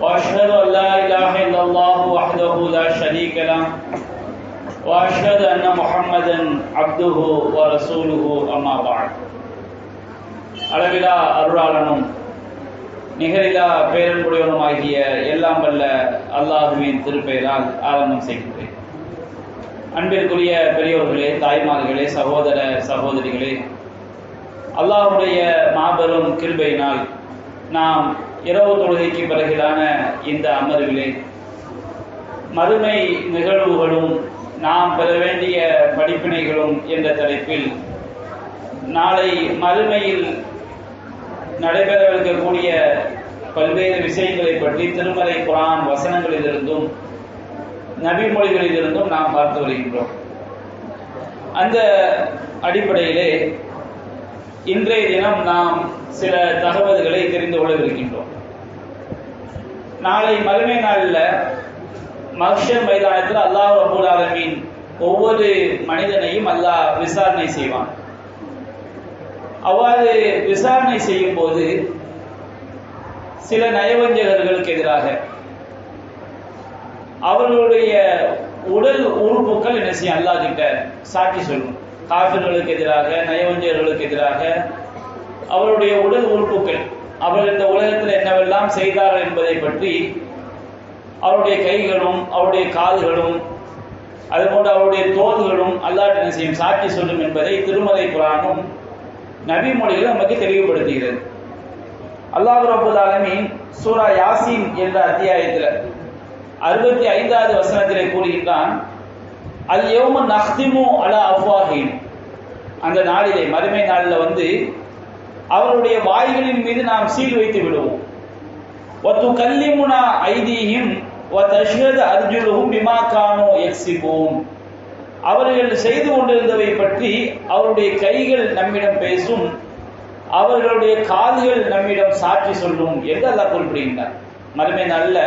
واشهد ان لا اله الا الله وحده لا شريك له واشهد ان محمدا عبده ورسوله اما بعد அளவிலா அருளாளனும் நிகரிலா பேரன்புடையவனுமாகிய எல்லாம் வல்ல அல்லாஹுவின் திருப்பெயரால் ஆரம்பம் செய்கின்றேன் அன்பிற்குரிய பெரியோர்களே தாய்மார்களே சகோதர சகோதரிகளே அல்லாஹுடைய மாபெரும் கிருபையினால் நாம் இரவு தொழுகைக்கு பிறகிலான இந்த அமர்விலே. மறுமை நிகழ்வுகளும் நாம் பெற வேண்டிய படிப்பினைகளும் என்ற தலைப்பில் நாளை மறுமையில் நடைபெறவிருக்கக்கூடிய பல்வேறு விஷயங்களை பற்றி திருமலை குரான் வசனங்களிலிருந்தும் நபிமொழிகளிலிருந்தும் நாம் பார்த்து வருகின்றோம். அந்த அடிப்படையிலே இன்றைய தினம் நாம் சில தகவல்களை தெரிந்து கொள்ளவிருக்கின்றோம். நாளை மறுமை நாளில் மக்ஷர் மைதானத்தில் அல்லாஹ் அபுல் ஆலமின் ஒவ்வொரு மனிதனையும் அல்லாஹ் விசாரணை செய்வான். அவ்வாறு விசாரணை செய்யும் போது சில நயவஞ்சகர்களுக்கு எதிராக அவர்களுடைய உடல் உறுப்புகள் என்ன செய்யும்? அல்லாஹ் கிட்ட சாட்சி சொல்லும். காபிர்களுக்கு எதிராக நயவஞ்சர்களுக்கு எதிராக அவருடைய உடல் உறுப்புகள் அவர் இந்த உலகத்தில் என்னவெல்லாம் செய்தார்கள் என்பதை பற்றி அவருடைய கைகளும் அவருடைய கால்களும் அதுபோன்று அவருடைய தோள்களும் அல்லாஹ் செய்யும் சாட்சி சொல்லும் என்பதை திருமலை குரானும் நபி மொழியில் நமக்கு தெளிவுபடுத்துகிறது. அல்லாஹ் ரபுல் ஆலமின் சூரா யாசின் என்ற அத்தியாயத்தில் அறுபத்தி ஐந்தாவது வசனத்திலே கூறுகின்றான் அல் யௌம நஹ்திமு அலா அஃப்வாஹின். அந்த நாளிலே மறுமை நாளில் வந்து அவருடைய வாய்களின் மீது நாம் சீல் வைத்து விடுவோம். ஒத்து கல்லிமுனா ஐதீஹிம் ஒத்தஷ்ஹது அர்ஜுலுஹும் பிமா கானோ எக்ஸிபோம் அவர்கள் செய்து கொண்டிருந்தவை பற்றி அவருடைய கைகள் நம்மிடம் பேசும் அவர்களுடைய காதுகள் நம்மிடம் சாட்சி சொல்லும் என்று அல்லாஹ் குறிப்பிடுகின்றார் மறுமை நாளில்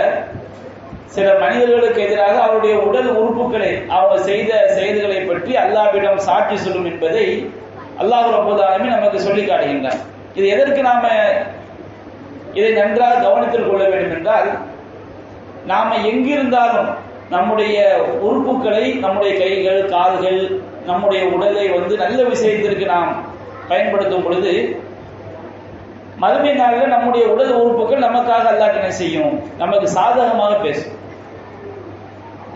சில மனிதர்களுக்கு எதிராக அவருடைய உடல் உறுப்புகளை அவங்க செய்த செயல்களை பற்றி அல்லாவிடம் சாட்சி சொல்லும் என்பதை அல்லாஹ் ரபுதாலுமே நமக்கு சொல்லி காட்டுகின்றான். இது எதற்கு நாம இதை நன்றாக கவனித்துக் கொள்ள வேண்டும் என்றால் நாம எங்கிருந்தாலும் நம்முடைய உறுப்புகளை நம்முடைய கைகள் கால்கள் நம்முடைய உடலை வந்து நல்ல விஷயத்திற்கு நாம் பயன்படுத்தும் பொழுது மறுமை நாளில் நம்முடைய உடல் உறுப்புகள் நமக்காக அல்லாஹ் என்ன செய்யும் நமக்கு சாதகமாக பேசும்.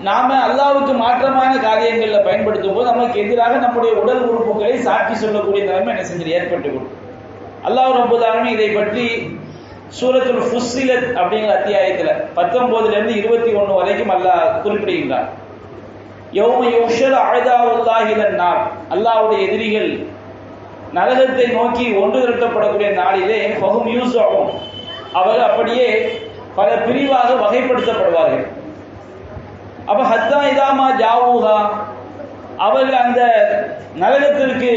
நாம அல்லாவுக்கு மாற்றமான காரியங்களில் பயன்படுத்தும் போது நமக்கு எதிராக நம்முடைய உடல் உறுப்புகளை சாட்சி சொல்லக்கூடிய நிலைமை என்ன செஞ்சு ஏற்பட்டு கொடுக்கும் அல்லாஹ் ரபுதாலுமே இதை பற்றி சூரத்துல் ஃபுஸ்ஸிலத் அப்படிங்கிற அத்தியாயத்தில் பத்தொன்பதுலேருந்து இருபத்தி ஒன்று வரைக்கும் அல்லாஹ் குறிப்பிடுகின்றார். யோம யோஷர் அழுதாவுல்லாஹிலன் நாள் அல்லாஹ்வுடைய எதிரிகள் நரகத்தை நோக்கி ஒன்று திரட்டப்படக்கூடிய நாளிலே பகும் யூஸ் ஆகும் அவர் அப்படியே பல பிரிவாக வகைப்படுத்தப்படுவார்கள். அப்ப ஹத்தா இதாமா ஜாவூகா அவர்கள் அந்த நரகத்திற்கு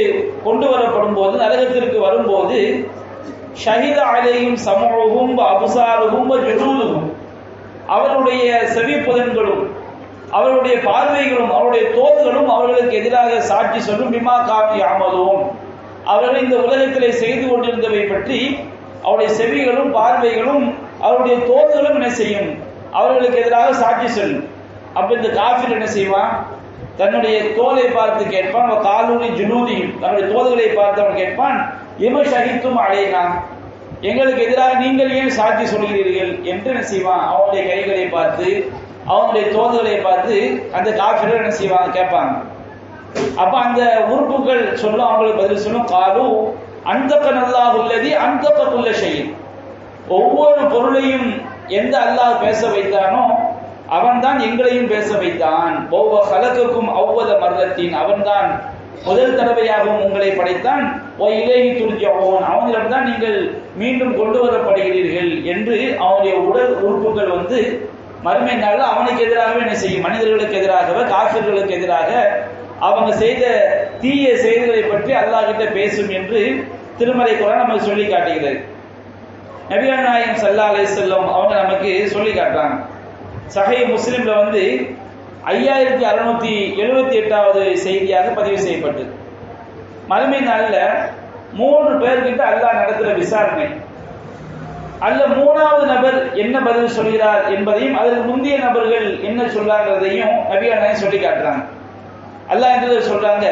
கொண்டு வரப்படும் போது நரகத்திற்கு வரும்போது ஷஹித அலையும் சமூகமும் அபுசாருகும் ஜுனூதுகும் அவருடைய செவி புதன்களும் அவருடைய பார்வைகளும் அவருடைய தோள்களும் அவர்களுக்கு எதிராக சாட்சி சொல்லும் பிமா காவி ஆமதும் அவர்கள் இந்த உலகத்திலே செய்து கொண்டிருந்தவை பற்றி அவருடைய செவிகளும் பார்வைகளும் அவருடைய தோள்களும் என்ன செய்யும்? அவர்களுக்கு எதிராக சாட்சி சொல்லும். அப்ப இந்த காஃபிர் என்ன செய்வான்? தன்னுடைய தோலை பார்த்து கேட்பான் அவன் காலூரி ஜுனூதியும். தன்னுடைய தோல்களை பார்த்து அவன் கேட்பான் எம ஷகித்தும் அடையினா எங்களுக்கு எதிராக நீங்கள் ஏன் சாட்சி சொல்கிறீர்கள்? என்று என்ன செய்வான்? அவனுடைய கைகளை பார்த்து அவனுடைய தோல்களை பார்த்து அந்த காஃபிரர் என்ன செய்வாங்க கேட்பாங்க அப்ப அந்த உறுப்புகள் சொல்லும் அவங்களுக்கு பதில் சொல்லும் காலு அந்த நல்லாக உள்ளது குள்ள செய்யும் ஒவ்வொரு பொருளையும் எந்த அல்லாஹ் பேச வைத்தானோ அவன்தான் எங்களையும் பேச வைத்தான் ஒவ்வொரு கலக்குக்கும் அவ்வத மரணத்தின் அவன்தான். முதல் தடவையாகவும் உங்களை படைத்தான். ஓ இலகி துர்ஜவோன் அவங்களிடம் தான் நீங்கள் மீண்டும் கொண்டு வரப்படுகிறீர்கள் என்று அவனுடைய உடல் உறுப்புகள் வந்து மறுமை நாளில் அவனுக்கு எதிராகவே என்ன செய்யும்? மனிதர்களுக்கு எதிராகவே? காஃபிர்களுக்கு எதிராக? அவங்க செய்த தீய செயல்களை பற்றி அல்லாஹிட்ட பேசும் என்று திருமலை கூட நமக்கு சொல்லி காட்டுகிறது. நபிகள் நாயம் சல்லா அலை செல்லம் அவங்க நமக்கு சொல்லி காட்டுறாங்க. சஹை முஸ்லிம்ல வந்து ஐயாயிரத்தி அறுநூத்தி எழுபத்தி எட்டாவது செய்தியாக பதிவு செய்யப்பட்டது. மறுமை நாளில் மூன்று பேர்கிட்ட அல்லாஹ் நடத்துகிற விசாரணை. அல்ல மூணாவது நபர் என்ன பதில் சொல்கிறார் என்பதையும் அதற்கு முந்தைய நபர்கள் என்ன சொல்றாங்கிறதையும் நபியான சொல்லி காட்டுறாங்க. அல்லாஹ் என்று சொல்றாங்க?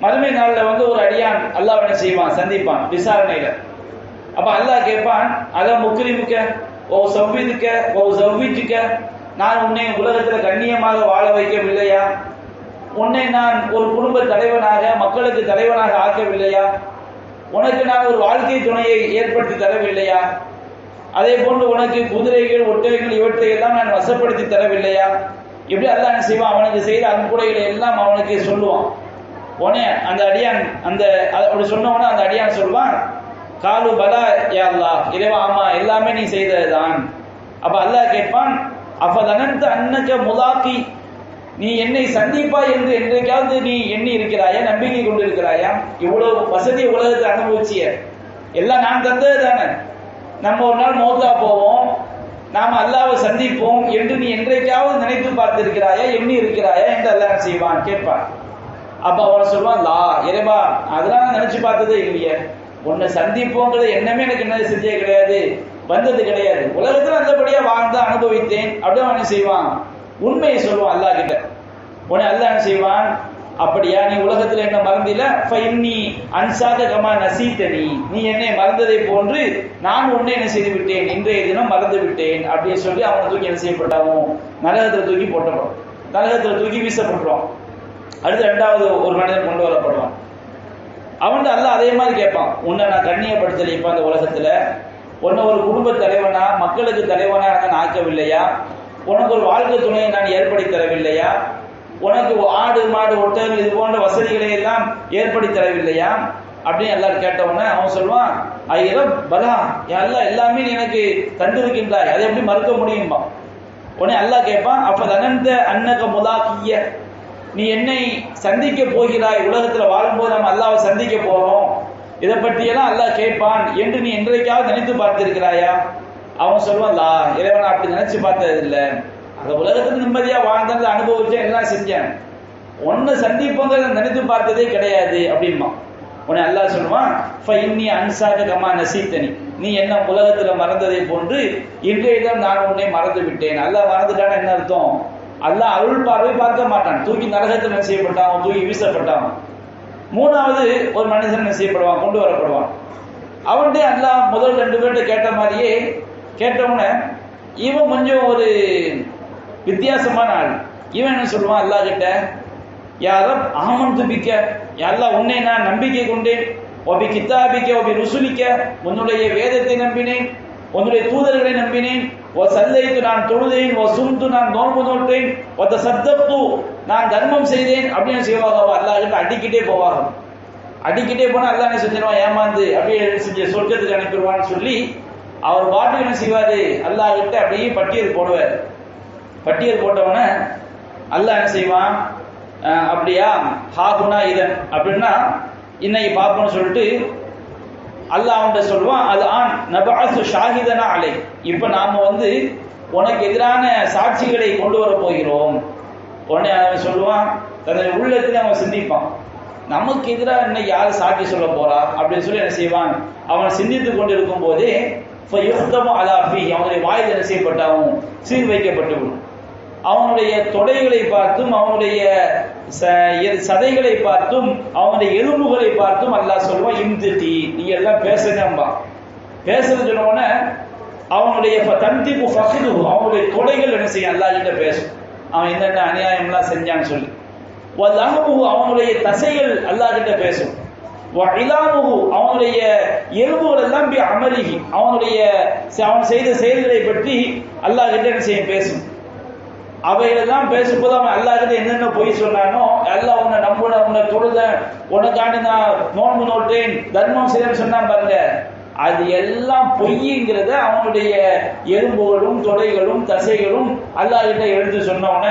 மறுமை நாளில் வந்து ஒரு அடியான் அல்லாஹ் என்ன செய்வான்? சந்திப்பான் விசாரணையில. அப்ப அல்லாஹ் கேட்பான் அதான் முக்கிரி முக்க ஓ சவ்விதுக்க ஓ சவ்விச்சுக்க நான் உன்னை உலகத்தில் கண்ணியமாக வாழ வைக்கவில்லையா? உன்னை நான் ஒரு குடும்ப தலைவனாக மக்களுக்கு தலைவனாக ஆக்கவில்லையா? உனக்கு நான் ஒரு வாழ்க்கை துணையை ஏற்படுத்தி தரவில்லையா? அதே போன்று உனக்கு குதிரைகள் ஒட்டகைகள் இவற்றை எல்லாம் நான் வசப்படுத்தி தரவில்லையா? இப்படி அல்லாஹ் என்ன செய்வான்? அவனுக்கு செய்த அன்புடைகளை எல்லாம் அவனுக்கு சொல்லுவான். உடனே அந்த அடியான் அந்த அப்படி சொன்னவனே அந்த அடியான் சொல்வான் காலு பலா யா அல்லா இறைவா ஆமா எல்லாமே நீ செய்ததுதான். அப்ப அல்லாஹ் கேட்பான் அப்ப தனந்த அன்னக்க முலாக்கி நீ என்னை சந்திப்பா என்று என்றைக்காவது நீ எண்ணி இருக்கிறாயா நம்பிக்கை கொண்டு இருக்கிறாயா இவ்வளவு வசதி உலகத்தை அனுபவிச்சிய. எல்லாம் நான் தந்தது தானே. நம்ம ஒரு நாள் மௌத்தா போவோம். நாம் அல்லாவை சந்திப்போம் என்று நீ என்றைக்காவது நினைத்து பார்த்திருக்கிறாயா எண்ணி இருக்கிறாயா என்று அல்லாஹ் செய்வான்? கேட்பான். அப்ப அவன் சொல்லுவான் லா இறைவா அதெல்லாம் நினைச்சு பார்த்ததே இல்லையே. உன்னை சந்திப்போங்கிறது என்னமே எனக்கு என்ன செஞ்சே கிடையாது. வந்தது கிடையாது. உலகத்துல நல்லபடியா வாழ்ந்து அனுபவித்தேன். அப்படின்னு அவன் செய்வான்? உண்மையை சொல்லுவான் அல்லாஹ் கிட்ட. உன்னை அல்லாஹ் என்ன செய்வான்? அப்படியா நீ உலகத்துல என்ன மறந்தில? நீ அன்சாக கமா நசீத்தனி நீ. என்னை மறந்ததை போன்று நான் உன்னை என்ன செய்து விட்டேன்? இன்றைய தினம் மறந்து விட்டேன். அப்படின்னு சொல்லி அவனை தூக்கி என்ன செய்யப்பட்டாவும்? நரகத்துல தூக்கி போட்டப்படும். நரகத்துல தூக்கி வீசப்பட்டுருவான் அடுத்து ரெண்டாவது ஒரு மனிதன் கொண்டு வரப்படுவான். அவன்கிட்ட அல்லாஹ் அதே மாதிரி கேட்பான். உன்னை நான் கண்ணியப்படுத்தலை இப்ப அந்த உலகத்துல. உன்னை ஒரு குடும்ப தலைவனா மக்களுக்கு தலைவனா நான் ஆக்கவில்லையா? உனக்கு ஒரு வாழ்க்கை துணையை நான் ஏற்படுத்தி தரவில்லையா? உனக்கு ஆடு மாடு ஒட்டகம் இது போன்ற வசதிகளை எல்லாம் ஏற்படுத்தி தரவில்லையா? அப்படின்னு எல்லாரும் கேட்டவுடனே அவன் சொல்லுவான் ஐயரம் பலா எல்லாம் எல்லாமே நீ எனக்கு தந்திருக்கின்றாய். அதை எப்படி மறுக்க முடியுமா உடனே அல்லாஹ் கேட்பான் அப்ப தனந்த அன்னக முலாக்கிய நீ என்னை சந்திக்க போகிறாய்? உலகத்தில் வாழும்போது நம்ம அல்லாவை சந்திக்க போகிறோம் இதை பற்றியெல்லாம் அல்லாஹ் கேட்பான் என்று நீ என்றைக்காவது நினைத்து பார்த்திருக்கிறாயா? அவன் சொல்லுவான் லா இறைவன் அப்படி நினைச்சு பார்த்தது இல்லை அந்த உலகத்தில் நிம்மதியாக வாழ்ந்தது அனுபவிச்சேன் எல்லாம் செஞ்சேன்? ஒன்னு சந்திப்போங்கிறத நினைத்து பார்த்ததே கிடையாது அப்படின்மா உன்னை அல்லாஹ் சொல்லுவான் இன்னி அன்சாக கமா நசீத்தனி. நீ என்ன உலகத்தில் மறந்ததை போன்று இன்றைய தான் நான் உன்னை மறந்து விட்டேன் அல்லாஹ் மறந்துட்டான என்ன அர்த்தம்? அல்லாஹ் அருள் பார்வை பார்க்க மாட்டான். தூக்கி நரகத்தில் என்ன செய்யப்பட்டான்? தூக்கி வீசப்பட்டான். மூணாவது ஒரு மனிதன் என்ன செய்யப்படுவான்? கொண்டு வரப்படுவான். அவன்கிட்ட அல்லாஹ் முதல் ரெண்டு பேர்கிட்ட கேட்ட மாதிரியே கேட்டவுடனே இவன் கொஞ்சம் ஒரு வித்தியாசமான ஆள். இவன் என்ன சொல்லுவான்? அல்லாஹ் கிட்ட யாரோ ஆமன் துபிக்க யாரெல்லாம் உன்னை நான் நம்பிக்கை கொண்டேன். ஒபி கித்தாபிக்க ஒபி ருசுலிக்க. உன்னுடைய வேதத்தை நம்பினேன். உன்னுடைய தூதர்களை நம்பினேன். ஓ சல்லைத்து நான் தொழுதேன். ஓ சுமந்து நான் நோன்பு நோட்டேன் ஒத்த சத்தப்பு நான் தர்மம் செய்தேன். அப்படின்னு செய்வாங்க அல்லாஹ் அடிக்கிட்டே போவாக அடிக்கிட்டே போனால் அல்லாஹ் என்ன செஞ்சிருவான்? ஏமாந்து அப்படியே செஞ்ச சொர்க்கத்துக்கு அனுப்பிடுவான்னு சொல்லி அவர் பாட்டுக்கு என்ன செய்வாரு? அல்லாஹ் கிட்ட அப்படியே பட்டியல் போடுவார். பட்டியல் போட்டவன அல்லாஹ் என்ன செய்வான்? அப்படியா? ஹாகுனா இதன். அப்படின்னா இன்னைக்கு பார்ப்போம்னு சொல்லிட்டு அல்லாஹ் அவன்கிட்ட சொல்லுவான் அது ஆண் நபாசு ஷாஹிதனா அலை. இப்ப நாம வந்து உனக்கு எதிரான சாட்சிகளை கொண்டு வர போகிறோம். உடனே அவன் சொல்லுவான் தன்னுடைய உள்ளத்துல அவன் சிந்திப்பான். நமக்கு எதிராக என்ன யார் சாட்சி சொல்ல போறா? அப்படின்னு சொல்லி என்ன செய்வான்? அவன் சிந்தித்து கொண்டிருக்கும் போதே அலாஃபி அவனுடைய வாயில் என்ன செய்யப்பட்டாவும் சீர் வைக்கப்பட்டு விடும் அவனுடைய தொடைகளை பார்த்தும் அவனுடைய சதைகளை பார்த்தும் அவனுடைய எலும்புகளை பார்த்தும் அல்லாஹ் சொல்லுவான் இம்திட்டி நீ எல்லாம் பேசுங்கம்பா பேசுறது சொன்ன அவனுடைய தந்திப்பு ஃபஹிது அவனுடைய தொடைகள் என்ன செய்யும்? அல்லா கிட்ட பேசும். அவன் என்னென்ன அநியாயம்லாம் செஞ்சான்னு சொல்லி. லஹமுகு அவனுடைய தசைகள் அல்லா கிட்ட பேசும். இலாமுகு அவனுடைய எலும்புகள் எல்லாம் அமருகி அமலிகி அவனுடைய அவன் செய்த செயல்களை பற்றி அல்லாஹ் கிட்ட என்ன செய்யும்? பேசும். அவைகளெல்லாம் பேசும்போது அவன் அல்லாஹிட்ட என்னென்ன பொய் சொன்னானோ எல்லாம் உன்னை நம்புன உன்னை தொழுத உனக்காண்டி நான் நோன்பு நோட்டேன் தர்மம் செய்யன்னு சொன்னான் பாருங்க. அது எல்லாம் பொய்ங்கிறத அவனுடைய எலும்புகளும் தொடைகளும் தசைகளும் அல்லாஹ் கிட்ட எடுத்து சொன்னவன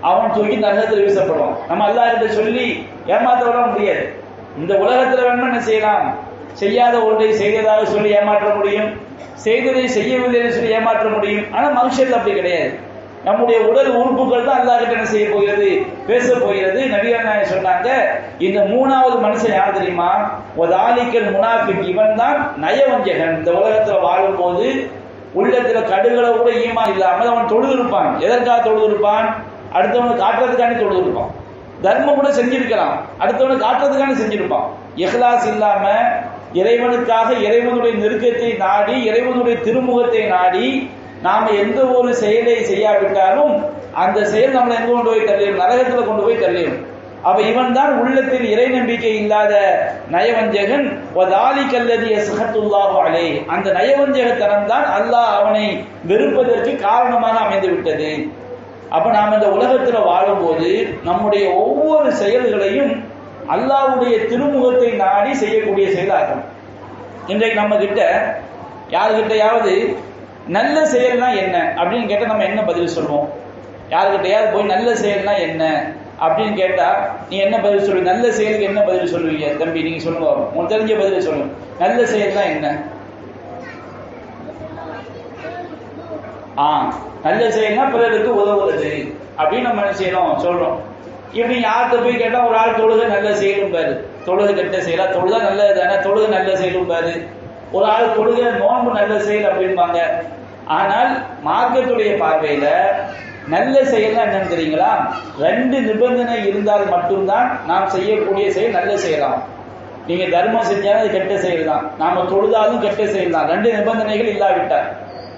அவன் தூக்கி நரகத்தில் வீசப்படுவான். நம்ம அல்லாஹ் சொல்லி ஏமாத்த விட முடியாது. இந்த உலகத்துல வேணுமா என்ன செய்யலாம்? செய்யாத ஒன்றை செய்ததாக சொல்லி ஏமாற்ற முடியும். செய்ததை செய்யவில்லை என்று சொல்லி ஏமாற்ற முடியும். ஆனா மனுஷர்கள் அப்படி கிடையாது. நம்முடைய உடல் உறுப்புகள் தான் அல்லாஹ் கிட்ட என்ன செய்ய போகிறது? பேச போகிறது. நபிகள் நாயகம் சொன்னாங்க? இந்த மூணாவது மனுஷன் யார் தெரியுமா? ஒரு ஆலிக்கல் முனாஃபிக். இவன் தான் நயவஞ்சகன். இந்த உலகத்துல வாழும்போது உள்ளத்துல கடுகளை கூட ஈமா இல்லாமல் அவன் தொழுது இருப்பான். எதற்காக தொழுது இருப்பான்? அடுத்தவனுக்கு காட்டுறதுக்காண்டி தொழுது இருப்பான். தர்மம் கூட செஞ்சிருக்கலாம். அடுத்தவனுக்கு காட்டுறதுக்காண்டி செஞ்சிருப்பான். எஹ்லாஸ் இல்லாம இறைவனுக்காக இறைவனுடைய நெருக்கத்தை நாடி இறைவனுடைய திருமுகத்தை நாடி நாம எந்த ஒரு செயலை செய்யாவிட்டாலும் அந்த செயல் நம்மளை எங்க கொண்டு போய் தள்ளியும் நரகத்துல கொண்டு போய் தள்ளியும் அப்ப இவன் தான் உள்ளத்தில் இறை நம்பிக்கை இல்லாத நயவஞ்சகன். ஒதாலி அலை. அந்த நயவஞ்சகத்தனம் தான் அல்லாஹ் அவனை வெறுப்பதற்கு காரணமாக அமைந்து விட்டது. அப்ப நாம் இந்த உலகத்துல வாழும்போது நம்முடைய ஒவ்வொரு செயல்களையும் அல்லாவுடைய திருமுகத்தை நாடி செய்யக்கூடிய செயலாகும் இன்றைக்கு நம்ம கிட்ட யாருக்கிட்டையாவது நல்ல செயல்னா என்ன? அப்படின்னு கேட்டால் நம்ம என்ன பதில் சொல்லுவோம்? யாருக்கிட்டையாவது போய் நல்ல செயல்னா என்ன? அப்படின்னு கேட்டால் நீ என்ன பதில் சொல்லுவீங்க நல்ல செயலுக்கு என்ன பதில் சொல்லுவீங்க? தம்பி நீங்க சொல்லுங்க உங்களுக்கு தெரிஞ்ச பதில் சொல்லுங்க. நல்ல செயல்னா என்ன? ஆ நல்ல செயல்னா பிறருக்கு உதவுறது அப்படின்னு நம்ம என்ன செய்யறோம்? சொல்றோம். இப்படி யார்கிட்ட போய் கேட்டால் ஒரு ஆள் தொழுது நல்ல செயலும் பாரு தொழுது கெட்ட செயலா? தொழுதா நல்லது தானே தொழுது நல்ல செயலும் பாரு ஒரு ஆள் தொழுக நோன்பு நல்ல செயல் அப்படிம்பாங்க. ஆனால் மார்க்கத்துடைய பார்வையில நல்ல செயல்னா என்னன்னு தெரியுங்களா? ரெண்டு நிபந்தனை இருந்தால் மட்டும்தான் நாம் செய்யக்கூடிய செயல் நல்ல செயலாம். நீங்க தர்மம் செஞ்சாலும் அது கெட்ட செயல் தான் நாம தொழுதாலும் கெட்ட செயல் தான் ரெண்டு நிபந்தனைகள் இல்லாவிட்டால்.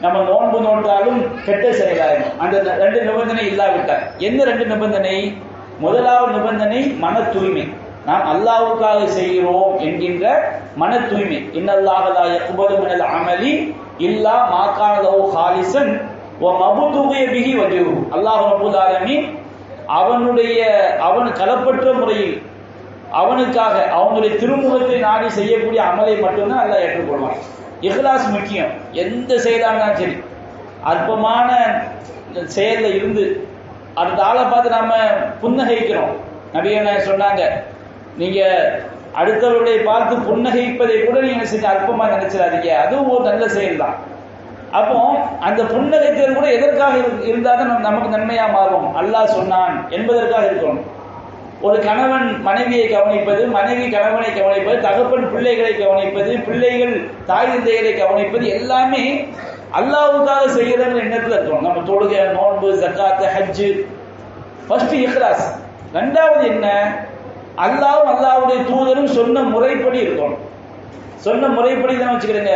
நம்ம நோன்பு நோன்றாலும் கெட்ட செயலாயிரும் அந்த ரெண்டு நிபந்தனை இல்லாவிட்டால். என்ன ரெண்டு நிபந்தனை? முதலாவது நிபந்தனை மன தூய்மை நாம் அல்லாவுக்காக செய்கிறோம் என்கின்ற மன தூய்மை இன்னல்லாஹலா யக்பலு மினல் அமலி இல்லா மாக்கானதோ ஹாலிசன் ஓ மபுதுகிய பிகி வஜுஹு அல்லாஹ் ரப்பல் அவனுடைய அவன் கலப்பற்ற முறையில் அவனுக்காக அவனுடைய திருமுகத்தை நாடி செய்யக்கூடிய அமலை மட்டும்தான் அல்லாஹ் ஏற்றுக்கொள்வான். இஹ்லாஸ் முக்கியம். எந்த செயலானாலும் சரி. அற்பமான செயலில் இருந்து அந்த ஆளை பார்த்து நாம புன்னகைக்கிறோம். நபியன சொன்னாங்க நீங்க அடுத்தவர்களை பார்த்து புன்னகைப்பதை கூட நீங்க என்ன செஞ்சு அற்பமா நினைச்சிடாதீங்க. அதுவும் ஒரு நல்ல செயல் தான் அப்போ அந்த புன்னகைத்தல் கூட எதற்காக இருந்தால் தான் நமக்கு நன்மையா மாறும். அல்லாஹ் சொன்னான் என்பதற்காக இருக்கணும். ஒரு கணவன் மனைவியை கவனிப்பது மனைவி கணவனை கவனிப்பது தகப்பன் பிள்ளைகளை கவனிப்பது பிள்ளைகள் தாய் தந்தைகளை கவனிப்பது எல்லாமே அல்லாவுக்காக செய்கிறங்கிற எண்ணத்தில் இருக்கணும். நம்ம தொழுகை நோன்பு ஜக்காத்து ஹஜ்ஜு. ஃபர்ஸ்ட் இஹ்லாஸ் ரெண்டாவது என்ன? அல்லாவும் அல்லாவுடைய தூதரும் சொன்ன முறைப்படி இருக்கணும். சொன்ன முறைப்படி தான் வச்சுக்கிறேங்க.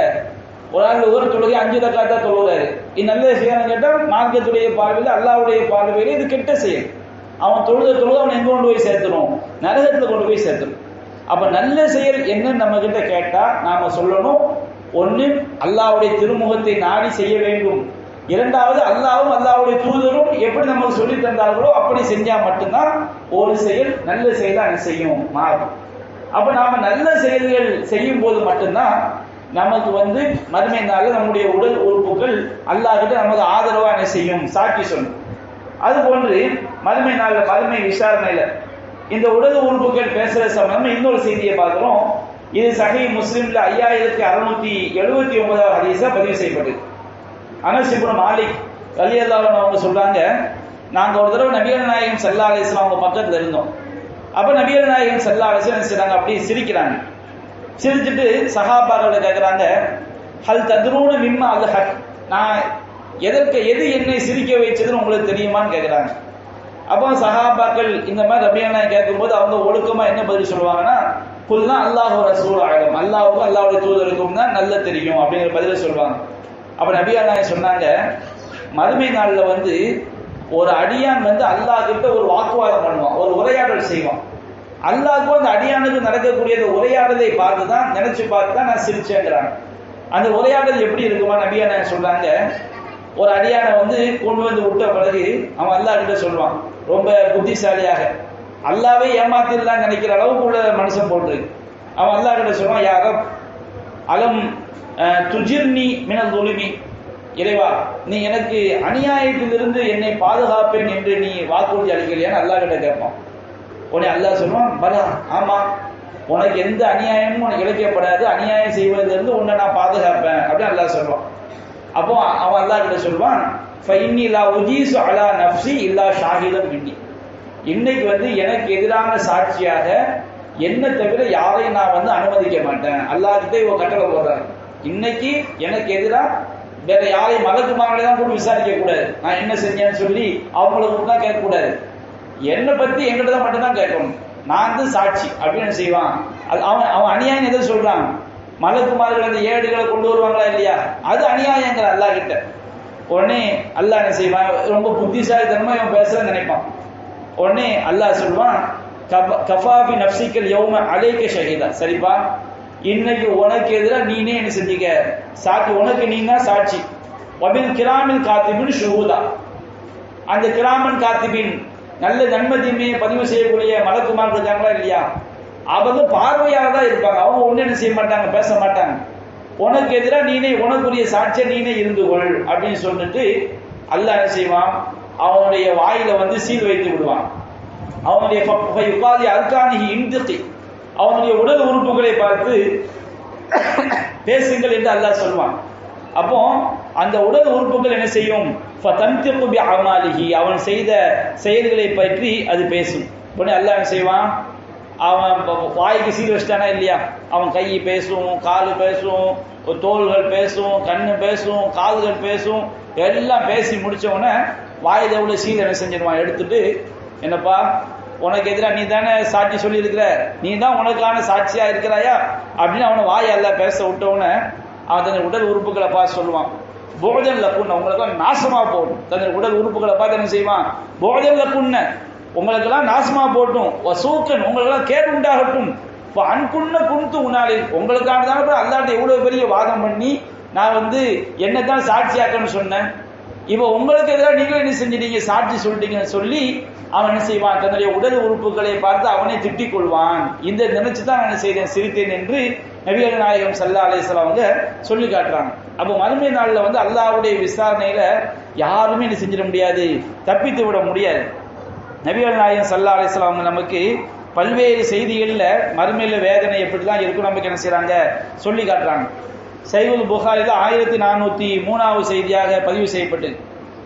ஒரு ஆள் ஒரு தொழுகை அஞ்சு ரக்காத்தா தொழுகிறாரு. இது நல்ல செய்யணும் கேட்டால் மார்க்கத்துடைய பார்வையில் அல்லாவுடைய பார்வையில் இது கெட்ட செயல். அவன் தொழுத தொழுத அவன் எங்கே கொண்டு போய் சேர்த்துரும்? நரகத்தில் கொண்டு போய் சேர்த்துரும். அப்போ நல்ல செயல் என்னன்னு நம்ம கிட்ட கேட்டால் நாம் சொல்லணும் ஒன்று அல்லாவுடைய திருமுகத்தை நாடி செய்ய வேண்டும். இரண்டாவது அல்லாவும் அல்லாவுடைய தூதரும் எப்படி நமக்கு சொல்லி தந்தார்களோ அப்படி செஞ்சா மட்டும்தான் ஒரு செயல் நல்ல செயல் அது செய்யும் மாறும். அப்ப நாம நல்ல செயல்கள் செய்யும் போது மட்டும்தான் நமக்கு வந்து மறுமை நாளில் நம்முடைய உடல் உறுப்புகள் அல்லாவிட்டு நமக்கு ஆதரவா என்ன செய்யும்? சாட்சி சொல்லும். அது போன்று மறுமை நாளில் மறுமை விசாரணையில இந்த உடல் உறுப்புகள் பேசுற சம்பந்தம் இன்னொரு செய்தியை பார்க்கிறோம். இது சகை முஸ்லீம்ல ஐயாயிரத்தி அறுநூத்தி எழுபத்தி ஒன்பதாவது ஹதீஸா பதிவு செய்யப்பட்டது. அனசிபுரம் மாலிக் அலி அல்லாஹ் அவங்க சொல்றாங்க நாங்கள் ஒரு தடவை நபிகள் நாயகம் சல்லா அலிஸ்லாம் அவங்க பக்கத்தில் இருந்தோம். அப்போ நபிகள் நாயகம் சல்லா அலிஸ்லாம் என்ன செய்றாங்க? அப்படி சிரிக்கிறாங்க. சிரிச்சுட்டு சகாபாக்களை கேட்குறாங்க ஹல் தத்ரூன மிம்மா அது ஹக்? நான் எதற்கு எது என்னை சிரிக்க வைச்சதுன்னு உங்களுக்கு தெரியுமான்னு கேட்குறாங்க அப்போ சஹாபாக்கள் இந்த மாதிரி ரபியானா கேட்கும்போது அவங்க ஒழுக்கமாக என்ன பதில் சொல்லுவாங்கன்னா தான் அல்லாஹ் ரசூல் ஆகும் அல்லாஹுக்கும் அல்லாவுடைய தூதருக்கும் தான் நல்ல தெரியும் அப்படிங்கிற பதில சொல்லுவாங்க. அப்ப நபியா சொன்னாங்க மறுமை நாள்ல வந்து ஒரு அடியான் வந்து அல்லாஹ் கிட்ட ஒரு வாக்குவாதம் பண்ணுவான் ஒரு உரையாடல் செய்வான். அல்லாஹ்க்கும் அந்த அடியானுக்கு நடக்கக்கூடிய அந்த உரையாடலை பார்த்து தான் நினைச்சு பார்த்து தான் நான் சிரிச்சேங்கிறாங்க. அந்த உரையாடல் எப்படி இருக்குமா? நபியா சொல்றாங்க ஒரு அடியானை வந்து கொண்டு வந்து விட்ட பிறகு அவன் அல்லாஹ் கிட்ட சொல்லுவான் ரொம்ப புத்திசாலியாக அல்லாவே ஏமாத்திடலாம் நினைக்கிற அளவுக்கு உள்ள மனுஷன் போட்டு அவன் அல்லாஹ் கிட்ட சொல்லுவான் யாரோ அலம் துஜிர்னி மினல் துலுமி இறைவா நீ எனக்கு அநியாயத்திலிருந்து என்னை பாதுகாப்பேன் என்று நீ வாக்குறுதி அளிக்கலையான்னு அல்லாஹ் கிட்ட கேட்பான். உடனே அல்லாஹ் சொல்லுவான் பலா ஆமா உனக்கு எந்த அநியாயமும் உனக்கு இழைக்கப்படாது. அநியாயம் செய்வதிலிருந்து உன்னை நான் பாதுகாப்பேன். அப்படின்னு அல்லாஹ் சொல்லுவான். அப்போ அவன் அல்லாஹ் கிட்ட சொல்லுவான் ஃபைன்னி லா உஜீசு அலா நப்சி இல்லா ஷாஹிதம் மின்னி இன்னைக்கு வந்து எனக்கு எதிரான சாட்சியாக என்ன தவிர யாரையும் நான் வந்து அனுமதிக்க மாட்டேன். அல்லாஹ் இவன் கட்டளை போடுறாரு. இன்னைக்கு எனக்கு எதிராக வேற யாரையும் மலக்குமார்களை தான் கூட விசாரிக்க கூடாது. நான் என்ன செஞ்சேன்னு சொல்லி அவங்கள தான் கேட்கக்கூடாது. என்னை பத்தி எங்கிட்ட தான் மட்டும்தான் கேட்கணும். நான் வந்து சாட்சி அப்படின்னு செய்வான்? அது அவன் அவன் அநியாயம் எதை சொல்றான்? மலக்குமார்கள் அந்த ஏடுகளை கொண்டு வருவாங்களா இல்லையா? அது அநியாயங்கிற அல்லாஹ் கிட்ட உடனே அல்லாஹ் என்ன செய்வான்? ரொம்ப புத்திசாலித்தனமா இவன் பேசுறேன்னு நினைப்பான். உடனே அல்லாஹ் சொல்லுவான் கஃபாபி நப்சிக்கல் யௌம அலைக்க ஷஹீதா. சரிப்பா? இன்னைக்கு உனக்கு எதிராக நீனே என்ன செஞ்சிக்க? சாட்சி உனக்கு நீ தான் சாட்சி. வபில் கிராமில் காத்திபின் ஷுஹூதா. அந்த கிராமன் காத்திபின் நல்ல நன்மதிமையை பதிவு செய்யக்கூடிய மலக்குமார் இருக்காங்களா இல்லையா? அவங்க பார்வையாக தான் இருப்பாங்க. அவங்க ஒன்றும் என்ன செய்ய மாட்டாங்க பேச மாட்டாங்க. உனக்கு எதிராக நீனே உனக்குரிய சாட்சியை நீனே இருந்து கொள் அப்படின்னு சொல்லிட்டு அல்ல என்ன செய்வான்? அவனுடைய வாயில வந்து சீல் வைத்து விடுவான். அவனுடைய உபாதி அல்கானிகி இந்துத்தி அவனுடைய உடல் உறுப்புகளை பார்த்து பேசுங்கள் என்று அல்லாஹ் சொல்வான். அப்போ அந்த உடல் உறுப்புகள் என்ன செய்யும்? ஃபதன்திகு அவன் செய்த செயல்களை பற்றி அது பேசும். உடனே அல்லாஹ் என்ன செய்வான்? அவன் வாய்க்கு சீர் வச்சிட்டானா இல்லையா? அவன் கை பேசும் காலு பேசும் தோள்கள் பேசும் கண்ணு பேசும் காதுகள் பேசும் எல்லாம் பேசி முடிச்ச உடனே வாயில உள்ள என்ன செஞ்சிருவான்? எடுத்துட்டு என்னப்பா உனக்கு எதிராக நீ தானே சாட்சி சொல்லி இருக்கிற நீ தான் உனக்கான சாட்சியா இருக்கிறாயா? அப்படின்னு அவனை வாயெல்லாம் பேச விட்டவன அவன் தன் உடல் உறுப்புகளை பார்த்து சொல்லுவான். போஜன் லக்குண்ண உங்களுக்கு நாசமா போடும் தன் உடல் உறுப்புகளை பார்த்து என்ன செய்வான்? போஜன் லக்குன்ன உங்களுக்கெல்லாம் நாசமா போட்டும் வசூக்கன் உங்களுக்கெல்லாம் கேடு உண்டாகட்டும். இப்போ அன்குன்ன குண்டு உன்னாலே உங்களுக்கான தான் அல்லாட்ட எவ்வளவு பெரிய வாதம் பண்ணி நான் வந்து என்ன தான் சாட்சியாக்கன்னு சொன்னேன். இப்போ உங்களுக்கு எதிராக நீங்களே என்ன செஞ்சிட்டீங்க? சாட்சி சொல்லிட்டீங்கன்னு சொல்லி அவன் என்ன செய்வான்? தன்னுடைய உடல் உறுப்புகளை பார்த்து அவனை திட்டிக் கொள்வான். இந்த நினைச்சு தான் நான் என்ன செய்தேன்? சிரித்தேன் என்று நபிகள் நாயகம் சல்லா அலிஸ்லாம் அவங்க சொல்லி காட்டுறாங்க. அப்போ மறுமை நாளில் வந்து அல்லாவுடைய விசாரணையில யாருமே என்ன செஞ்சிட முடியாது. தப்பித்து விட முடியாது. நபிகள் நாயகம் சல்லா அலிஸ்லாம் அவங்க நமக்கு பல்வேறு செய்திகளில் மறுமையில் வேதனை எப்படி தான் இருக்கும் நமக்கு என்ன செய்கிறாங்க சொல்லி காட்டுறாங்க. சைவுல் புகாரில் ஆயிரத்தி நானூற்றி மூணாவது செய்தியாக பதிவு செய்யப்பட்டு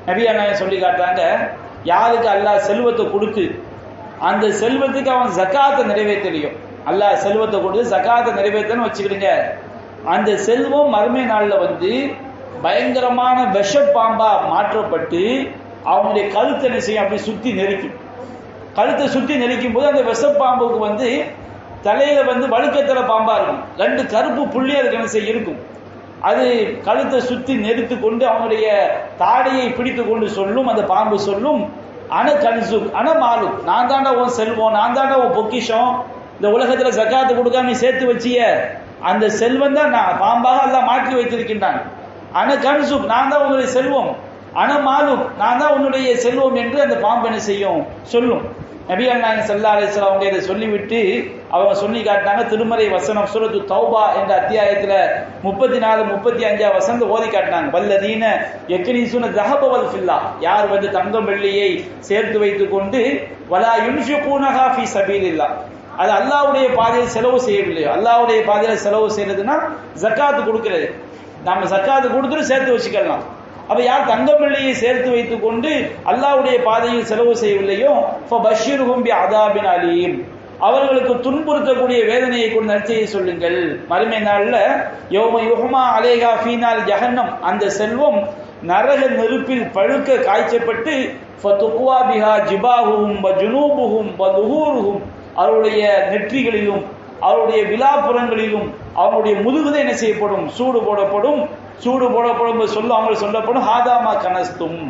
நபியா நாயகம் சொல்லி காட்டுறாங்க யாருக்கு அல்லாஹ் செல்வத்தை கொடுத்து அந்த செல்வத்துக்கு அவன் ஜக்காத்தை நிறைவேற்றலையும் அல்லாஹ் செல்வத்தை கொடுத்து ஜக்காத்தை நிறைவேற்றன்னு வச்சுக்கிடுங்க. அந்த செல்வம் மறுமை நாளில் வந்து பயங்கரமான விஷ பாம்பா மாற்றப்பட்டு அவனுடைய கழுத்தை என்ன செய்யும்? அப்படி சுற்றி நெருக்கும். கழுத்தை சுற்றி நெரிக்கும் போது அந்த விஷப்பாம்புக்கு வந்து தலையில வந்து வழுக்கத்தில் பாம்பா இருக்கும். ரெண்டு கருப்பு புள்ளி அதுக்கு என்ன செய்ய இருக்கும். அது கழுத்தை சுற்றி நெருத்து கொண்டு அவனுடைய தாடையை பிடித்து கொண்டு சொல்லும் அந்த பாம்பு சொல்லும் அன கன்சுக் அன மாலுக் நான் தாண்டா உன் செல்வம் நான் தாண்டா உன் பொக்கிஷம் இந்த உலகத்தில் சக்காத்து கொடுக்காம நீ சேர்த்து வச்சிய. அந்த செல்வம் தான் நான் பாம்பாக எல்லாம் மாற்றி வைத்திருக்கின்றான். அன கன்சுக் நான் தான் உன்னுடைய செல்வம் அன மாலுக் நான் தான் உன்னுடைய செல்வம் என்று அந்த பாம்பு என்ன செய்யும்? சொல்லும். நபிகள் நாயகம் சல்லா அலிஸ்லாம் அவங்க இதை சொல்லிவிட்டு அவங்க சொல்லி காட்டினாங்க திருமறை வசனம் சுரத்து தௌபா என்ற அத்தியாயத்தில் முப்பத்தி நாலு முப்பத்தி அஞ்சா வசந்த ஓதி காட்டினாங்க. வல்லதீன எக்கனீசுன தகபவல் ஃபில்லா. யார் வந்து தங்கம் வெள்ளியை சேர்த்து வைத்து கொண்டு வலா ஃபீஸ் சபையில் இல்லா அது அல்லாஹ்வுடைய பாதையில் செலவு செய்யவில்லையோ அல்லாவுடைய பாதையில் செலவு செய்யறதுன்னா ஜக்காத்து கொடுக்கறது. நம்ம ஜக்காத்து கொடுத்துட்டு சேர்த்து வச்சுக்கலாம். அப்ப யார் தங்கம் வெள்ளியை சேர்த்து வைத்துக் கொண்டு அல்லாவுடைய பாதையில் செலவு செய்யவில்லையோ ஃபபஷ்ஷிர்ஹும் பி அதாபின் அலீம். அவர்களுக்கு துன்புறுத்தக்கூடிய வேதனையை கொண்டு நற்செய்தி சொல்லுங்கள். மறுமை நாள்ல யோம யுகமா அலேகா ஃபீனால் ஜஹன்னம். அந்த செல்வம் நரக நெருப்பில் பழுக்க காய்ச்சப்பட்டு ஃபதுக்வா பிஹா ஜிபாஹும் ப ஜுனூபுஹும் ப துஹூருஹும். அவருடைய நெற்றிகளிலும் அவருடைய விழாப்புறங்களிலும் அவருடைய முதுகுதை என்ன செய்யப்படும்? சூடு போடப்படும். சூடு போடப்படும் சொல்ல அவங்களுக்கு சொல்லப்படும் ஹாதாமா கனஸ்தும்.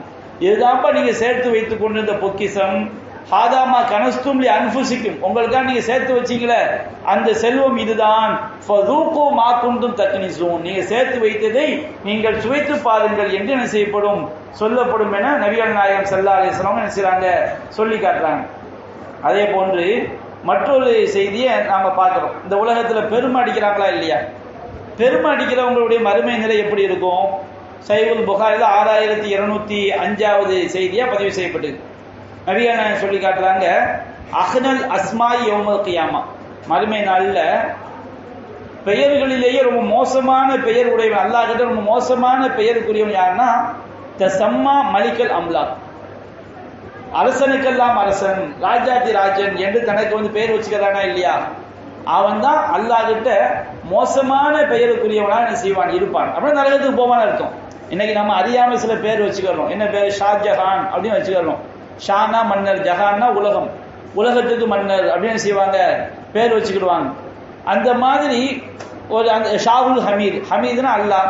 இதுதான்ப்பா நீங்கள் சேர்த்து வைத்து கொண்டிருந்த பொக்கிசம் ஹாதாமா கனஸ்தும் அன்புசிக்கும். உங்களுக்காக நீங்கள் சேர்த்து வச்சீங்களே அந்த செல்வம் இதுதான். ஃபதூகு மா தக்னிசூன். நீங்கள் சேர்த்து வைத்ததை நீங்கள் சுவைத்து பாருங்கள் என்று என்ன செய்யப்படும்? சொல்லப்படும் என நபிகள் நாயகம் செல்லா அலிஸ்லாம் என்ன செய்கிறாங்க சொல்லி காட்டுறாங்க. அதே போன்று மற்றொரு செய்தியை நாம் பார்க்குறோம். இந்த உலகத்தில் பெருமை அடிக்கிறாங்களா இல்லையா? பெருமை அடிக்கிறவங்களுடைய மறுமை நிலை எப்படி இருக்கும்? சைபுல் புகாரில் ஆறாயிரத்தி இருநூத்தி அஞ்சாவது செய்தியா பதிவு செய்யப்பட்டது. நபியான சொல்லி காட்டுறாங்க அஹ்னல் அஸ்மாய் யோமல் கியாமா. மறுமை நாளில் பெயர்களிலேயே ரொம்ப மோசமான பெயர் உடையவன் அல்லாஹிட்ட ரொம்ப மோசமான பெயருக்குரியவன் யாருன்னா த சம்மா மலிக்கல் அம்லாக். அரசனுக்கெல்லாம் அரசன் ராஜாதி ராஜன் என்று தனக்கு வந்து பெயர் வச்சுக்கிறானா இல்லையா? அவன் தான் அல்லாஹ் கிட்ட மோசமான பெயருக்குரியவனா என்ன செய்வான்? இருப்பான். அப்படின்னு நரகத்துக்கு போவான்னு அர்த்தம் இன்னைக்கு நம்ம அறியாம சில பேர் வச்சுக்கிறோம். என்ன பேர்? ஷாஜஹான் அப்படின்னு வச்சுக்கிறோம். ஷானா மன்னர் ஜஹான்னா உலகம். உலகத்துக்கு மன்னர் அப்படின்னு செய்வாங்க? பேர் வச்சுக்கிடுவாங்க. அந்த மாதிரி ஒரு அந்த ஷாகுல் ஹமீத். ஹமீதுனா அல்லாஹ்.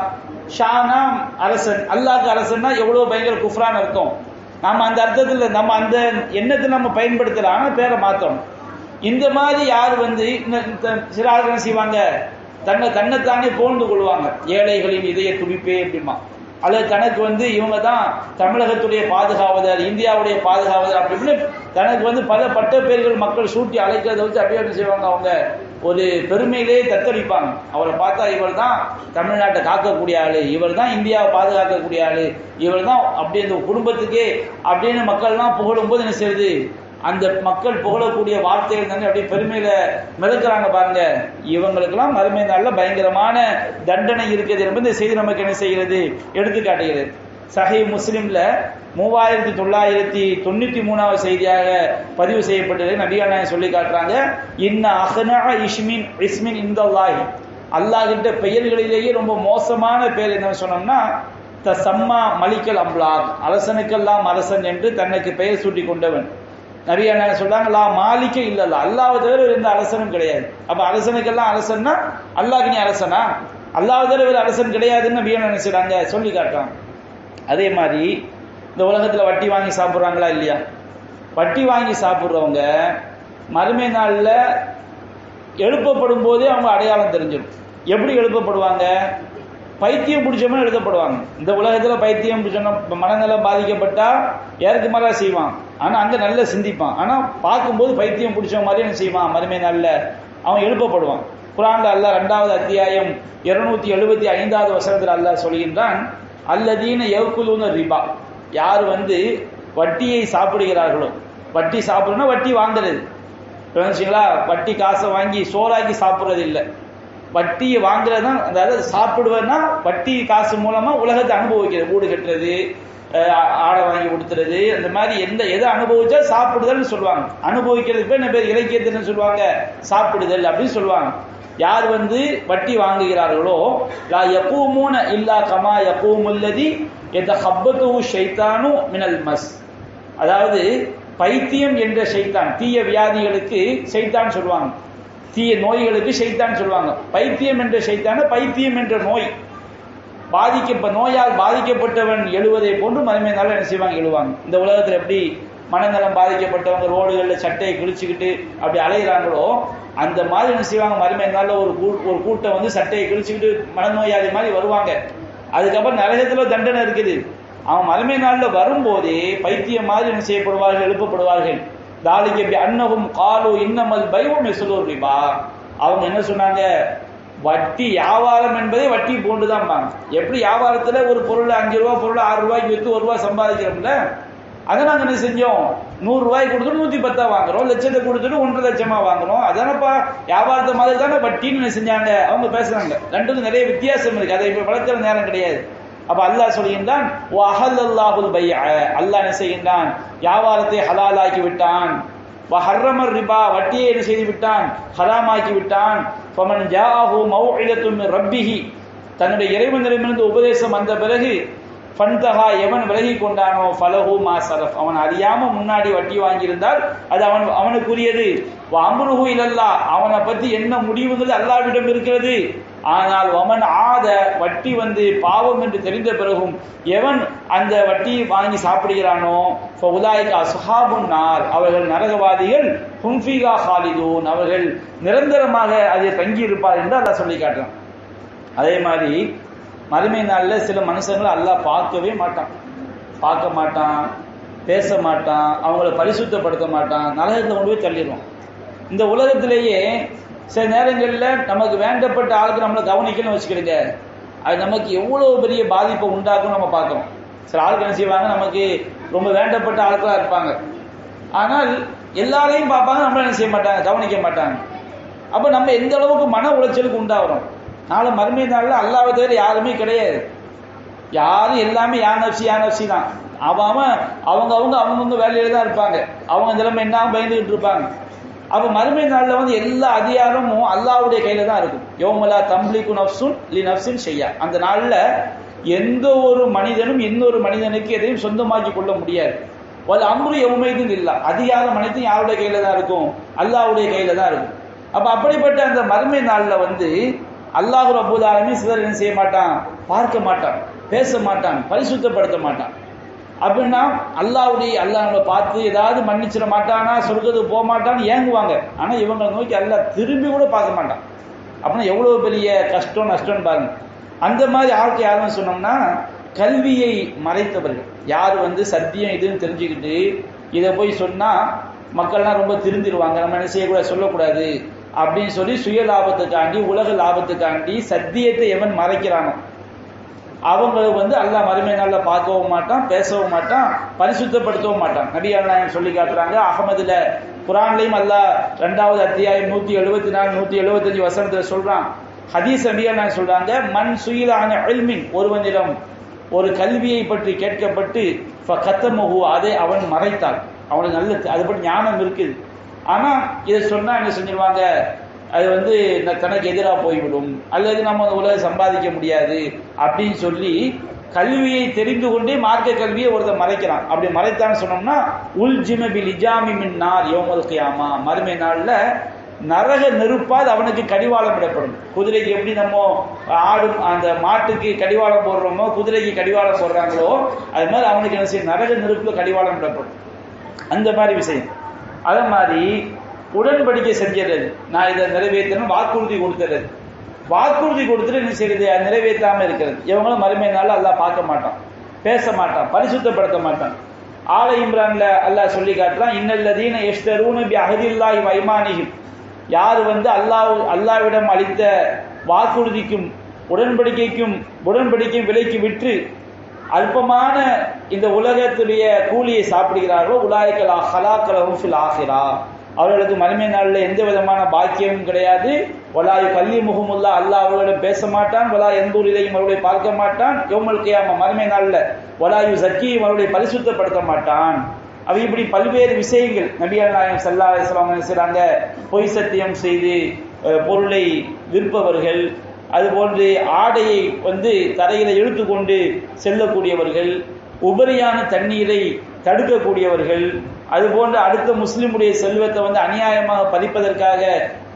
ஷானா அரசன். அல்லாஹ்க்கு அரசன்னா எவ்வளோ பயங்கர குஃப்ரான் அர்த்தம். நம்ம அந்த அர்த்தத்தில் நம்ம அந்த எண்ணத்தை நம்ம பயன்படுத்தலாம் ஆனால் பேரை மாற்றணும் இந்த மாதிரி யார் வந்து இந்த- இந்த சில ஆளுங்க என்ன செய்வாங்க? தன்னை தன்னைத்தானே போந்து கொள்வாங்க. ஏழைகளின் இதய துடிப்பே அப்படிமா அல்லது தனக்கு வந்து இவங்க தான் தமிழகத்துடைய பாதுகாவலர் இந்தியாவுடைய பாதுகாவலர் அப்படி தனக்கு வந்து பல பட்ட பேர்கள் மக்கள் சூட்டி அழைக்கிறத வச்சு அப்படியே என்ன செய்வாங்க? அவங்க ஒரு பெருமையிலே தத்தளிப்பாங்க. அவரை பார்த்தா இவர் தான் தமிழ்நாட்டை காக்கக்கூடிய ஆளு இவர் தான் இந்தியாவை பாதுகாக்கக்கூடிய ஆளு இவர் தான் அப்படி இந்த குடும்பத்துக்கே அப்படின்னு மக்கள்லாம் புகழும்போது என்ன செய்யுது? அந்த மக்கள் புகழக்கூடிய வார்த்தைகள் தானே அப்படியே பெருமையில மிதக்கிறாங்க பாருங்க. இவங்களுக்கெல்லாம் மறுமை நாளில் பயங்கரமான தண்டனை இருக்குது என்பது இந்த செய்தி நமக்கு என்ன செய்கிறது? எடுத்துக்காட்டுகிறது. சஹி முஸ்லிம்ல மூவாயிரத்தி தொள்ளாயிரத்தி தொண்ணூத்தி மூணாவது செய்தியாக பதிவு செய்யப்பட்டது நபிகள் சொல்லி காட்டுறாங்க. இன்ன அஹ்னா இஸ்மின் இஸ்மின் இந்தல்லாஹி அல்லாஹ் கிட்ட பெயர்களிலேயே ரொம்ப மோசமான பெயர் என்ன சொன்னோம்னா த சம்மா மலிக்கல் அம்லாக் அரசனுக்கெல்லாம் அரசன் என்று தனக்கு பெயர் சூட்டி கொண்டவன். நிறைய என்ன சொல்றாங்க லா மாலிக்க இல்லல்ல. அல்லாஹ் தவிர எந்த அரசனும் கிடையாது. அப்ப அரசனுக்கெல்லாம் அரசன்னா அல்லாஹ் நீ அரசனா? அல்லாஹ் தவிர வேறு அரசன் கிடையாதுன்னு வீண நினைச்சாங்க சொல்லி காட்டுறான். அதே மாதிரி இந்த உலகத்துல வட்டி வாங்கி சாப்பிட்றாங்களா இல்லையா? வட்டி வாங்கி சாப்பிட்றவங்க மறுமை நாளில் எழுப்பப்படும் போதே அவங்க அடையாளம் தெரிஞ்சிடும். எப்படி எழுப்பப்படுவாங்க? பைத்தியம் பிடிச்சவங்க எழுதப்படுவாங்க. இந்த உலகத்தில் பைத்தியம் பிடிச்சவங்க மனநலம் பாதிக்கப்பட்டா ஏற்கு மாறா செய்வான்? ஆனால் அங்கே நல்லா சிந்திப்பான். ஆனால் பார்க்கும்போது பைத்தியம் பிடிச்ச மாதிரி என்ன செய்வான்? மறுமை நல்ல அவன் எழுப்பப்படுவான். குரான்ல அல்லாஹ் ரெண்டாவது அத்தியாயம் இருநூத்தி எழுபத்தி ஐந்தாவது வசனத்தில் அல்லாஹ் சொல்கின்றான் அல்லதீன எவ்குலூன ரிபா. யார் வந்து வட்டியை சாப்பிடுகிறார்களோ வட்டி சாப்பிடணும்னா வட்டி வாங்குறது. வட்டி காசை வாங்கி சோறாக்கி சாப்பிட்றது இல்லை வட்டியை வாங்குறது தான் அதாவது சாப்பிடுவேன்னா வட்டி காசு மூலமா உலகத்தை அனுபவிக்கிறது வீடு கட்டுறது ஆடை வாங்கி கொடுத்துறது அந்த மாதிரி எந்த எதை அனுபவிச்சா சாப்பிடுதல்னு சொல்லுவாங்க. அனுபவிக்கிறதுக்கு என்ன பேர்? இலக்கியத்துன்னு சொல்லுவாங்க. சாப்பிடுதல் அப்படின்னு சொல்லுவாங்க. யார் வந்து வட்டி வாங்குகிறார்களோ லா யகூமூன இல்லா கமா யகூமுல்லதி எதஹப்பதுஹு ஷைத்தானு மினல் மஸ். அதாவது பைத்தியம் என்ற ஷைத்தான் தீய வியாதிகளுக்கு ஷைத்தான் சொல்லுவாங்க. தீய நோய்களுக்கு சைத்தான் சொல்லுவாங்க. பைத்தியம் என்ற ஷைத்தான பைத்தியம் என்ற நோய். பாதிக்க நோயால் பாதிக்கப்பட்டவன் எழுவதை போன்று மறுமை நாள் என்ன செய்வாங்க? எழுவாங்க. இந்த உலகத்தில் எப்படி மனநலம் பாதிக்கப்பட்டவங்க ரோடுகளில் சட்டையை கிழிச்சுக்கிட்டு அப்படி அலைகிறாங்களோ அந்த மாதிரி என்ன செய்வாங்க? மறுமை நாளில் ஒரு கூ- ஒரு கூட்டம் வந்து சட்டையை கிழிச்சுக்கிட்டு மனநோயாளி மாதிரி வருவாங்க. அதுக்கப்புறம் நரகத்தில் தண்டனை இருக்குது. அவன் மறுமை நாளில் வரும்போதே பைத்தியம் மாதிரி என்ன செய்யப்படுவார்கள்? எழுப்பப்படுவார்கள். தாலிக்கு எப்படி அன்னகும் காலு இன்னமல் பைவம் எசுலூர் ரிபா அவங்க என்ன சொன்னாங்க? வட்டி வியாபாரம் என்பதே வட்டி போன்றுதான் எப்படி வியாபாரத்தில் ஒரு பொருள் அஞ்சு ரூபா பொருள் ஆறு ரூபாய்க்கு விற்று ஒரு ரூபா சம்பாதிக்கிறோம்ல? அதை நாங்கள் என்ன செஞ்சோம்? நூறு கொடுத்துட்டு நூற்றி பத்தா வாங்குறோம். லட்சத்தை கொடுத்துட்டு ஒன்றரை லட்சமா வாங்குறோம். அதானப்பா வியாபாரத்தை மாதிரி தானே வட்டின்னு என்ன செஞ்சாங்க? அவங்க பேசுறாங்க. ரெண்டுக்கும் நிறைய வித்தியாசம் இருக்கு. அதை இப்போ வளர்க்குற நேரம் கிடையாது. அப்ப அல்லாஹ் சொல்கின்றான் "வ அஹல்லல்லாஹுல் பைஅ." அல்லாஹ் என்ன செய்கின்றான் வியாபாரத்தை ஹலாலாக்கி விட்டான். ஹர்ரமர் ரிபா. வட்டியை என்ன செய்து விட்டான் ஹராமாக்கி விட்டான். ஃபமன் ஜாஹு மௌஇலத்தும் ரப்பிஹி. தன்னுடைய இறைவனிடமிருந்து உபதேசம் வந்த பிறகு ஃபன்தஹா எவன் விலகி கொண்டானோ ஃபலஹு மா சரஃப். அவன் அறியாம முன்னாடி வட்டி வாங்கியிருந்தால் அது அவன் அவனுக்குரியது. அம்ருஹு இல்லல்லா அவனை பத்தி என்ன முடிவுங்கிறது அல்லாவிடம் இருக்கிறது? ஆனால் ஒமன் ஆத வட்டி வந்து பாவம் என்று தெரிந்த பிறகும் எவன் அந்த வட்டியை வாங்கி சாப்பிடுகிறானோ உலாய்க்கு அசுஹாபுன் நார் அவர்கள் நரகவாதிகள் ஹுன்ஃபிகா ஹாலிதூன் அவர்கள் நிரந்தரமாக அதில் தங்கி இருப்பார் என்று அல்லாஹ் சொல்லி காட்டுறான். அதே மாதிரி மறுமை நாளில் சில மனுஷங்களை அல்லாஹ் பார்க்கவே மாட்டான். பார்க்க மாட்டான் பேச மாட்டான் அவங்கள பரிசுத்தப்படுத்த மாட்டான் நரகத்தை கொண்டு போய் தள்ளிடுவான். இந்த உலகத்திலேயே சில நேரங்களில் நமக்கு வேண்டப்பட்ட ஆளுக்கு நம்மளை கவனிக்கணும்னு வச்சுக்கிடுங்க. அது நமக்கு எவ்வளோ பெரிய பாதிப்பை உண்டாக்கும் நம்ம பார்க்கணும். சில ஆளுக்கு என்ன செய்வாங்க? நமக்கு ரொம்ப வேண்டப்பட்ட ஆளுக்களாக இருப்பாங்க. ஆனால் எல்லாரையும் பார்ப்பாங்க நம்மள என்ன செய்ய மாட்டாங்க? கவனிக்க மாட்டாங்க. அப்போ நம்ம எந்த அளவுக்கு மன உளைச்சலுக்கு உண்டாகிறோம்? நாளை மறுமை நாளில் அல்லாவை தவிர யாருமே கிடையாது. யாரும் எல்லாமே யானப்சி யானப்சி தான். அவன் அவன் அவங்க அவங்க அவங்கவுங்க வேலையில தான் இருப்பாங்க. அவங்க நிலைமை என்ன பயந்துகிட்டு இருப்பாங்க? அப்போ மறுமை நாளில் வந்து எல்லா அதிகாரமும் அல்லாவுடைய கையில தான் இருக்கும் யோமலா தம்லிக்கு நப்சுன் லி நப்சின் செய்யா அந்த நாளில் எந்த ஒரு மனிதனும் இன்னொரு மனிதனுக்கு எதையும் சொந்தமாக்கி கொள்ள முடியாது. ஒரு அம்பு எவ்வளவு இல்லை. அதிகாரம் அனைத்தும் யாருடைய கையில தான் இருக்கும்? அல்லாவுடைய கையில தான் இருக்கும். அப்போ அப்படிப்பட்ட அந்த மறுமை நாளில் வந்து அல்லாஹு ரபுல் சிலர் என்ன செய்ய மாட்டான்? பார்க்க மாட்டான். பேச மாட்டான். பரிசுத்தப்படுத்த மாட்டான். அப்படின்னா அல்லாவுடைய அல்லா நம்மளை பார்த்து ஏதாவது மன்னிச்சிட மாட்டானா சொர்க்கத்துக்கு போக மாட்டான்னு ஏங்குவாங்க. ஆனால் இவங்க நோக்கி எல்லாம் திரும்பி கூட பார்க்க மாட்டான். அப்படின்னா எவ்வளோ பெரிய கஷ்டம் நஷ்டம்னு பாருங்க. அந்த மாதிரி ஆட்கள் யாருன்னு சொன்னோம்னா கல்வியை மறைத்தவர்கள். யார் வந்து சத்தியம் இதுன்னு தெரிஞ்சுக்கிட்டு இதை போய் சொன்னால் மக்கள்லாம் ரொம்ப திருந்திடுவாங்க. நம்ம என்ன செய்யக்கூடாது சொல்லக்கூடாது அப்படின்னு சொல்லி சுய லாபத்துக்காண்டி உலக லாபத்துக்காண்டி சத்தியத்தை எவன் மறைக்கிறானோ அவங்க வந்து அல்லாஹ் மறுமை நாளில் பார்க்கவும் மாட்டான் பேசவும் மாட்டான் பரிசுத்தப்படுத்தவும் மாட்டான். நபி நாயகம் சொல்லி காட்டுறாங்க அகமதுல குரான்லையும் அல்லாஹ் ரெண்டாவது அத்தியாயம் நூற்றி எழுபத்தி நாலு நூற்றி எழுபத்தஞ்சு வசனத்தில் சொல்கிறான் ஹதீஸ் நபி நாயகம் சொல்கிறாங்க மண் சுயிலான அல்மின் ஒருவனிடம் ஒரு கல்வியை பற்றி கேட்கப்பட்டு கத்தமகு அதை அவன் மறைத்தான் அவனுக்கு நல்லது அது பற்றி ஞானம் இருக்குது. ஆனால் இதை சொன்னால் என்ன செஞ்சிருவாங்க? அது வந்து தனக்கு எதிராக போய்விடும். அல்லது நம்ம உலக சம்பாதிக்க முடியாது அப்படின்னு சொல்லி கல்வியை தெரிந்து கொண்டே மார்க்க கல்வியை ஒருத்தர் மறைக்கிறான். அப்படி மறைத்தான்னு சொன்னோம்னா உல் ஜிமபில் இஜாமி மின் நார் ஆமா மறுமை நாளில் நரக நெருப்பால் அவனுக்கு கடிவாளம் இடப்படும். குதிரைக்கு எப்படி நம்ம ஆடு அந்த மாட்டுக்கு கடிவாளம் போடுறோமோ குதிரைக்கு கடிவாளம் போடுறாங்களோ அது மாதிரி அவனுக்கு என்ன செய்யும்? நரக நெருப்பில் கடிவாளம் இடப்படும். அந்த மாதிரி விஷயம். அதே மாதிரி உடன்படிக்கை செஞ்சிடறது நான் இதை நிறைவேற்றணும் வாக்குறுதி கொடுத்துறது வாக்குறுதி கொடுத்துட்டு என்ன செய்யறது நிறைவேற்றாமல் இருக்கிறது. இவங்களும் மறுமையினால அல்லா அல்லாஹ் பார்க்க மாட்டான். பேச மாட்டான். பரிசுத்தப்படுத்த மாட்டான். ஆல இம்ரான்ல அல்லாஹ் சொல்லி காட்டுறான் இன்னல்லதீன எஸ்தரூன பி அகதில்லாஹி வைமானிகும் யார் வந்து அல்லாஹ் அல்லாவிடம் அளித்த வாக்குறுதிக்கும் உடன்படிக்கைக்கும் உடன்படிக்கையும் விலைக்கு விற்று அல்பமான இந்த உலகத்துடைய கூலியை சாப்பிடுகிறார்களோ உலாய்கள் ஹலாக்கலவும் ஃபில் ஆகிறா அவர்களுக்கு மறுமை நாளில் எந்த விதமான பாக்கியமும் கிடையாது. வலாயு கல்வி முகமுல்லா அல்லாஹ் அவர்களிடம் பேச மாட்டான். வலா எந்த ஒரு இதையும் அவர்களை பார்க்க மாட்டான். யோமல் கியாம மறுமை நாளில் வலாயு சக்கியும் அவர்களை பரிசுத்தப்படுத்த மாட்டான். அவை இப்படி பல்வேறு விஷயங்கள் நபிகள் நாயகம் சல்லா அலிஸ்லாம் செய்றாங்க பொய் சத்தியம் செய்து பொருளை விற்பவர்கள் அதுபோன்று ஆடையை வந்து தரையில் இழுத்து கொண்டு செல்லக்கூடியவர்கள் உபரியான தண்ணீரை தடுக்கக்கூடியவர்கள் அதுபோன்று அடுத்த முஸ்லிமுடைய செல்வத்தை வந்து அநியாயமாக பறிப்பதற்காக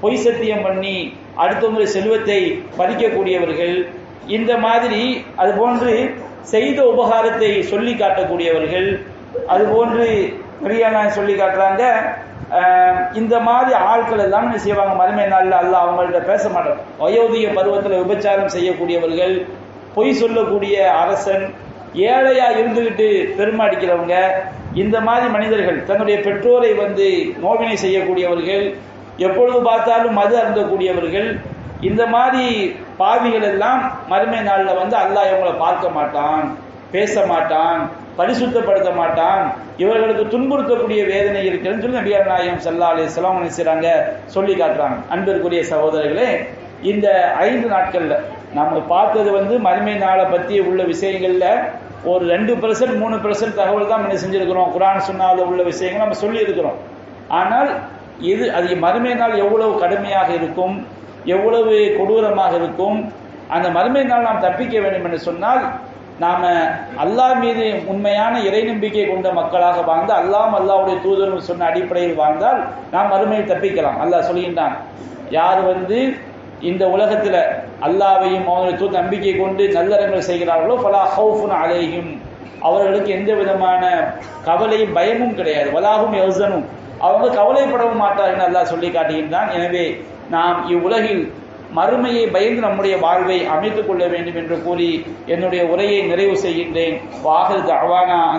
பொய் சத்தியம் பண்ணி அடுத்தவங்களுடைய செல்வத்தை பறிக்கக்கூடியவர்கள் இந்த மாதிரி அதுபோன்று செய்த உபகாரத்தை சொல்லி காட்டக்கூடியவர்கள் அதுபோன்று பெரியானா சொல்லி காட்டுறாங்க. இந்த மாதிரி ஆட்கள் எல்லாம் என்ன செய்வாங்க? மறுமை நாளில் அல்ல அவங்கள்ட்ட பேச மாட்டாங்க வயோதிக பருவத்தில் விபச்சாரம் செய்யக்கூடியவர்கள் பொய் சொல்லக்கூடிய அரசன் ஏழையா இருந்துகிட்டு பெருமாடிக்கிறவங்க இந்த மாதிரி மனிதர்கள் தன்னுடைய பெற்றோரை வந்து நோவினை செய்யக்கூடியவர்கள் எப்பொழுது பார்த்தாலும் மது அருந்தக்கூடியவர்கள் இந்த மாதிரி பாவிகள் எல்லாம் மறுமை நாளில் வந்து அல்லாஹ் இவங்களை பார்க்க மாட்டான் பேச மாட்டான் பரிசுத்தப்படுத்த மாட்டான். இவர்களுக்கு துன்புறுத்தக்கூடிய வேதனை இருக்குன்னு சொல்லி நபியார் நாயகம் சல்லா அலி சலாம் சொல்லி காட்டுறாங்க. அன்பிற்குரிய சகோதரர்களே இந்த ஐந்து நாட்களில் நம்ம பார்த்தது வந்து மறுமை நாளை பற்றி உள்ள விஷயங்களில் ஒரு ரெண்டு பர்சன்ட் மூணு பர்சன்ட் தகவல் தான் நம்ம செஞ்சிருக்கிறோம். குரான் சொன்னால உள்ள விஷயங்கள் நம்ம சொல்லியிருக்கிறோம். ஆனால் இது அது மறுமை நாள் எவ்வளவு கடுமையாக இருக்கும் எவ்வளவு கொடூரமாக இருக்கும் அந்த மறுமை நாள் நாம் தப்பிக்க வேண்டும் என்று சொன்னால் நாம் அல்லாஹ் மீது உண்மையான இறை நம்பிக்கை கொண்ட மக்களாக வாழ்ந்து அல்லாம் அல்லாவுடைய தூதர் சொன்ன அடிப்படையில் வாழ்ந்தால் நாம் மறுமையில் தப்பிக்கலாம். அல்லாஹ் சொல்கின்றான் யார் வந்து இந்த உலகத்துல அல்லாவையும் அவனுடைய நம்பிக்கை கொண்டு நல்லறங்கள் செய்கிறார்களோ பலா ஹவுஃபுன் அலையும் அவர்களுக்கு எந்த விதமான கவலையும் பயமும் கிடையாது. வலாகும் யோசனும் அவங்க கவலைப்படவும் மாட்டார்கள் அல்லாஹ் சொல்லி காட்டுகின்றான். எனவே நாம் இவ்வுலகில் மறுமையை பயந்து நம்முடைய வாழ்வை அமைத்துக் கொள்ள வேண்டும் என்று கூறி என்னுடைய உரையை நிறைவு செய்கின்றேன். வாகல் அவானா